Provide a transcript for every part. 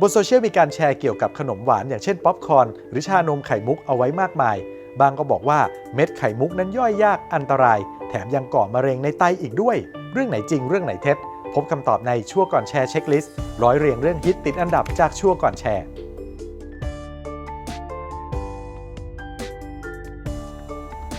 บนโซเชียลมีการแชร์เกี่ยวกับขนมหวานอย่างเช่นป๊อปคอร์นหรือชานมไข่มุกเอาไว้มากมาย บางก็บอกว่าเม็ดไข่มุกนั้นย่อยยากอันตราย แถมยังก่อมะเร็งในไตอีกด้วย เรื่องไหนจริงเรื่องไหนเท็จ พบคำตอบในชั่วก่อนแชร์เช็คลิสต์ร้อยเรียงเรื่องฮิตติดอันดับจากชั่วก่อนแชร์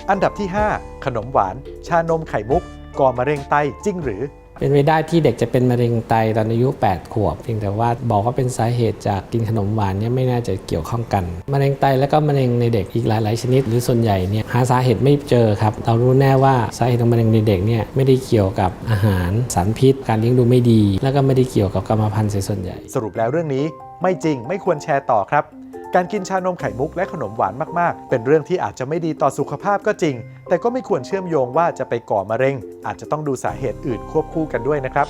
อันดับที่ 5 ขนมหวาน ชานมไข่มุก ก่อมะเร็งไตจริงหรือ เป็นไปได้ที่เด็กจะเป็นมะเร็งไตตอนอายุ 8 ขวบ เพียงแต่ว่าบอกว่าเป็นสาเหตุจากกินขนมหวานเนี่ยไม่น่าจะเกี่ยวข้องกัน มะเร็งไตแล้วก็มะเร็งในเด็กอีกหลาย ๆ ชนิด หรือส่วนใหญ่เนี่ยหาสาเหตุไม่เจอครับ เรารู้แน่ว่าสาเหตุของมะเร็งในเด็กเนี่ยไม่ได้เกี่ยวกับอาหารสารพิษ การเลี้ยงดูไม่ดี แล้วก็ไม่ได้เกี่ยวกับกรรมพันธุ์เสียส่วนใหญ่ สรุปแล้วเรื่องนี้ไม่จริงไม่ควรแชร์ต่อครับ การกินชานมไข่มุกและขนมหวานมากๆ เป็นเรื่องที่อาจจะไม่ดีต่อสุขภาพก็จริง แต่ก็ไม่ควรเชื่อมโยงว่าจะไปก่อมะเร็ง อาจจะต้องดูสาเหตุอื่นควบคู่กันด้วยนะครับ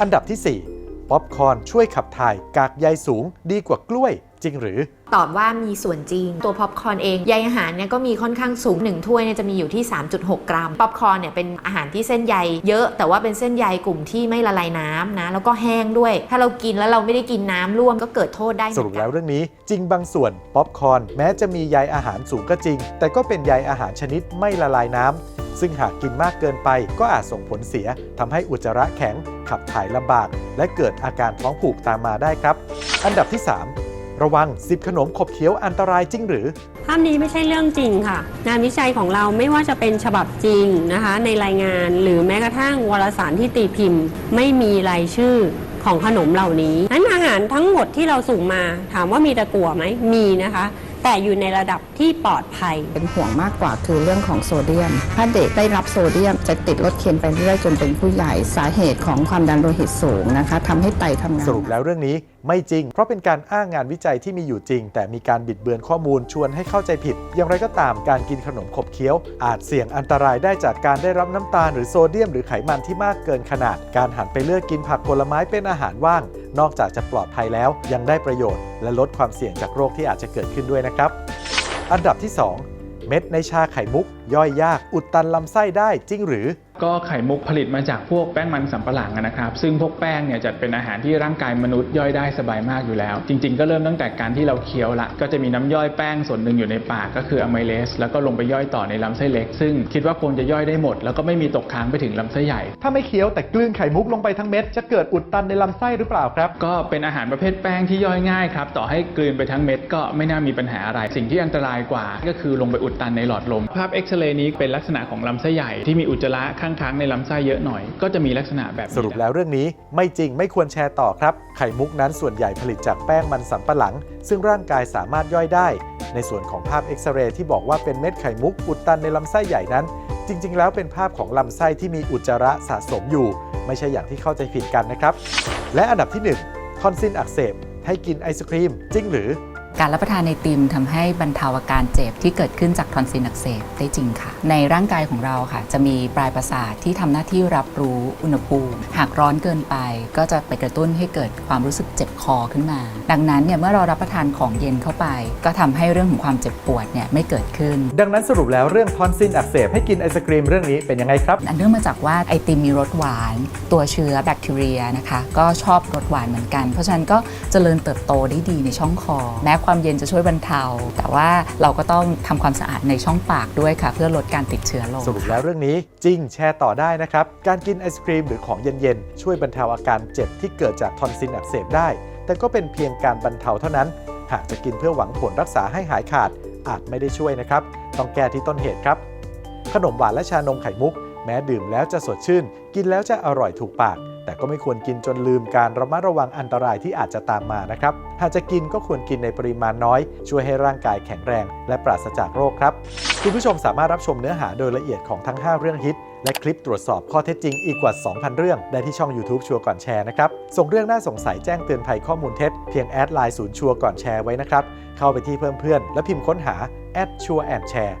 อันดับที่ 4 ป๊อปคอร์นช่วยขับถ่ายกากใยสูง ดีกว่ากล้วย จริงหรือ ตอบว่ามีส่วนจริง ตัวป๊อปคอร์นเองใยอาหารเนี่ยก็มีค่อนข้างสูง 1 ถ้วยเนี่ยจะมีอยู่ที่ 3.6 กรัมป๊อปคอร์นเนี่ยเป็นอาหารที่เส้นใยเยอะ แต่ว่าเป็นเส้นใยกลุ่มที่ไม่ละลายน้ำนะ แล้วก็แห้งด้วย ถ้าเรากินแล้วเราไม่ได้กินน้ำร่วมก็เกิดโทษได้เหสมืรุอปนกัแล้นวเรื่องนี้จริงบางส่วนป๊อปคอร์นแม้จะมีใยอาหารสูงก็จริง แต่ก็เป็นใยอาหารชนิดไม่ละลายน้ำซึ่งหากกินมากเกินไปก็อาจส่งผลเสียทำให้อุจจาระแข็งขับถ่ายลำบาก และเกิดอาการท้องผูกตามมาได้ครับ อันดับที่ 3 ระวัง 10 ขนมขบเคี้ยวอันตรายจริงหรือ ภาพนี้ไม่ใช่เรื่องจริงค่ะ งานวิจัยของเราไม่ว่าจะเป็นฉบับจริงนะคะ ในรายงานหรือแม้กระทั่งวารสารที่ตีพิมพ์ ไม่มีรายชื่อของขนมเหล่านี้นั้นอาหารทั้งหมดที่เราส่งมา ถามว่ามีตะกั่วไหมมีนะคะ แต่อยู่ในระดับที่ปลอดภัย เป็นห่วงมากกว่าคือเรื่องของโซเดียม ถ้าเด็กได้รับโซเดียมจะติดรถเข็นไปเรื่อยจนเป็นผู้ใหญ่สาเหตุของความดันโลหิตสูงนะคะทำให้ไตทำงาน สรุปแล้วเรื่องนี้ไม่จริง เพราะเป็นการอ้างงานวิจัยที่มีอยู่จริง แต่มีการบิดเบือนข้อมูลชวนให้เข้าใจผิด อย่างไรก็ตามการกินขนมขบเคี้ยว อาจเสี่ยงอันตรายได้จากการได้รับน้ำตาลหรือโซเดียม หรือไขมันที่มากเกินขนาด การหันไปเลือกกินผักผลไม้เป็นอาหารว่าง นอกจากจะปลอดภัยแล้ว ยังได้ประโยชน์ และลดความเสี่ยงจากโรคที่อาจจะเกิดขึ้นด้วยนะครับ อันดับที่ 2 เม็ดในชาไข่มุก ย่อยยาก อุดตันลำไส้ได้จริงหรือ ก็ไข่มุกผลิตมาจากพวกแป้งมันสำปะหลังอะนะครับ ซึ่งพวกแป้งเนี่ยจัดเป็นอาหารที่ร่างกายมนุษย์ย่อยได้สบายมากอยู่แล้ว จริงๆ ก็เริ่มตั้งแต่การที่เราเคี้ยวละ ก็จะมีน้ำย่อยแป้งส่วนหนึ่งอยู่ในปากก็คืออะไมเลสแล้วก็ลงไปย่อยต่อในลำไส้เล็ก ซึ่งคิดว่าคงจะย่อยได้หมด แล้วก็ไม่มีตกค้างไปถึงลำไส้ใหญ่ ถ้าไม่เคี้ยวแต่กลืนไข่มุกลงไปทั้งเม็ดจะเกิดอุดตันในลำไส้หรือเปล่าครับ ก็เป็นอาหารประเภทแป้งที่ย่อยง่ายครับต่อให้กลืนไปทั้งเม็ดก็ไม่น่ามีปัญหาอะไร สิ่งที่อันตรายกว่า ก็คือลงไปอุดตันในหลอดลม ภาพเอ็กซเรย์นี้เป็นลักษณะของลำไส้ใหญ่ที่มีอุจจาระข้างค้างในลำไส้เยอะหน่อย ก็จะมีลักษณะแบบนี้สรุปแล้วเรื่องนี้ไม่จริงไม่ควรแชร์ต่อครับ ไข่มุกนั้นส่วนใหญ่ผลิตจากแป้งมันสำปะหลัง ซึ่งร่างกายสามารถย่อยได้ ในส่วนของภาพเอ็กซเรย์ที่บอกว่าเป็นเม็ดไข่มุกอุดตันในลำไส้ใหญ่นั้น จริง ๆ แล้วเป็นภาพของลำไส้ที่มีอุจจาระสะสมอยู่ ไม่ใช่อย่างที่เข้าใจผิดกันนะครับ และอันดับที่ 1 ทอนซิลอักเสบให้กินไอศครีมจริงหรือ การรับประทานไอติมทำให้บรรเทาอาการเจ็บที่เกิดขึ้นจากทอนซิลอักเสบได้จริงค่ะ ในร่างกายของเราค่ะ จะมีปลายประสาทที่ทำหน้าที่รับรู้อุณหภูมิ หากร้อนเกินไป ก็จะไปกระตุ้นให้เกิดความรู้สึกเจ็บคอขึ้นมา ดังนั้นเนี่ยเมื่อเรารับประทานของเย็นเข้าไป ก็ทำให้เรื่องของความเจ็บปวดเนี่ยไม่เกิดขึ้น ดังนั้นสรุปแล้วเรื่องทอนซิลอักเสบให้กินไอศครีมเรื่องนี้เป็นยังไงครับอันเนื่องมาจากว่าไอติมมีรสหวาน ตัวเชื้อแบคทีเรียนะคะ ก็ชอบรสหวานเหมือนกัน เพราะฉะนั้นก็เจริญเติบโตได้ดีในช่องคอแม้ความเย็นจะช่วยบรรเทา แต่ว่าเราก็ต้องทำความสะอาดในช่องปากด้วยค่ะ เพื่อลดการติดเชื้อลง สรุปแล้วเรื่องนี้จริงแชร์ต่อได้นะครับ การกินไอศครีมหรือของเย็นๆ ช่วยบรรเทาอาการเจ็บที่เกิดจากทอนซิลอักเสบได้ แต่ก็เป็นเพียงการบรรเทาเท่านั้น หากจะกินเพื่อหวังผลรักษาให้หายขาดอาจไม่ได้ช่วยนะครับ ต้องแก้ที่ต้นเหตุครับ ขนมหวานและชานมไข่มุก แม้ดื่มแล้วจะสดชื่น กินแล้วจะอร่อยถูกปาก แต่ก็ไม่ควรกินจนลืมการระมัดระวังอันตรายที่อาจจะตามมานะครับ หากจะกินก็ควรกินในปริมาณน้อย ช่วยให้ร่างกายแข็งแรง และปราศจากโรคครับ คุณผู้ชมสามารถรับชมเนื้อหาโดยละเอียดของทั้ง 5 เรื่องฮิต และคลิปตรวจสอบข้อเท็จจริงอีกกว่า 2,000 เรื่อง ได้ที่ช่อง YouTube ชัวร์ก่อนแชร์นะครับ ส่งเรื่องน่าสงสัยแจ้งเตือนภัยข้อมูลเท็จ เพียงแอดไลน์ศูนย์ชัวร์ก่อนแชร์ไว้นะครับ เข้าไปที่เพิ่มเพื่อนและพิมพ์ค้นหาแอดชัวร์แอนแชร์